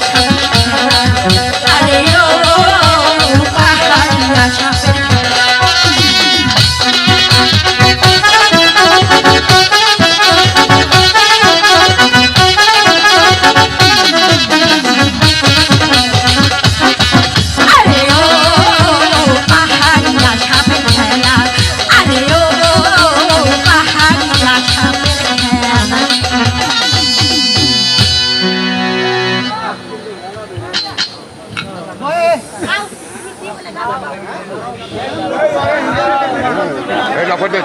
আশা এই লাফাতেন